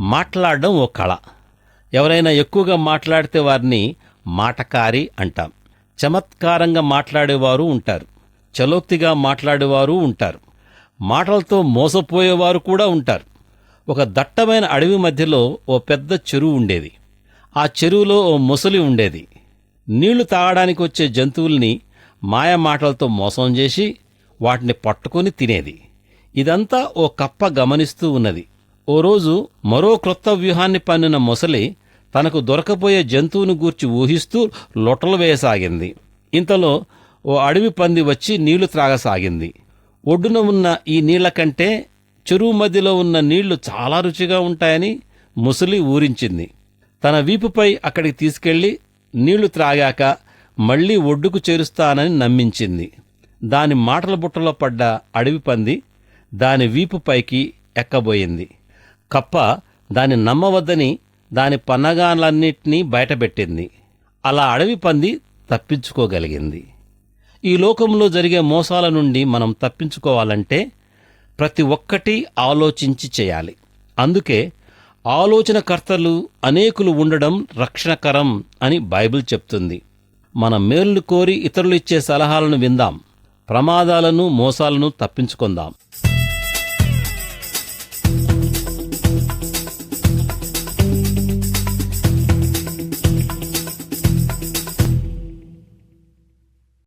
మాట్లాడడం ఓ కళ. ఎవరైనా ఎక్కువగా మాట్లాడితే వారిని మాటకారి అంటాం. చమత్కారంగా మాట్లాడేవారు ఉంటారు. చలోక్తిగా మాట్లాడేవారు ఉంటారు. మాటలతో మోసపోయేవారు కూడా ఉంటారు. ఒక దట్టమైన అడవి మధ్యలో ఓ పెద్ద చెరువు ఉండేది. ఆ చెరువులో ఓ ముసలి ఉండేది. నీళ్ళు తాగడానికి వచ్చే జంతువుల్ని మాయ మాటలతో మోసం చేసి వాటిని పట్టుకొని తినేది. ఇదంతా ఓ కప్ప గమనిస్తూ ఉన్నది. ఓ రోజు మరో క్రొత్త వ్యూహాన్ని పన్నిన మొసలి తనకు దొరకపోయే జంతువును గూర్చి ఊహిస్తూ లొట్టలు వేయసాగింది. ఇంతలో ఓ అడవి పంది వచ్చి నీళ్ళు త్రాగసాగింది. ఒడ్డున ఉన్న ఈ నీళ్ళ కంటే చెరువు మధ్యలో ఉన్న నీళ్ళు చాలా రుచిగా ఉంటాయని ముసలి ఊరించింది. తన వీపుపై అక్కడికి తీసుకెళ్ళి నీళ్ళు త్రాగాక మళ్ళీ ఒడ్డుకు చేరుస్తానని నమ్మించింది. దాని మాటల బుట్టలో పడ్డ అడవి పంది దాని వీపు పైకి ఎక్కబోయింది. కప్ప దాని నమ్మవద్దని దాని పన్నగాన్లన్నింటినీ బయటపెట్టింది. అలా అడవి పంది తప్పించుకోగలిగింది. ఈ లోకంలో జరిగే మోసాల నుండి మనం తప్పించుకోవాలంటే ప్రతి ఒక్కటి ఆలోచించి చేయాలి. అందుకే ఆలోచనకర్తలు అనేకులు ఉండడం రక్షణకరం అని బైబిల్ చెప్తుంది. మన మేలును కోరి ఇతరులు ఇచ్చే సలహాలను విందాం. ప్రమాదాలను మోసాలను తప్పించుకుందాం.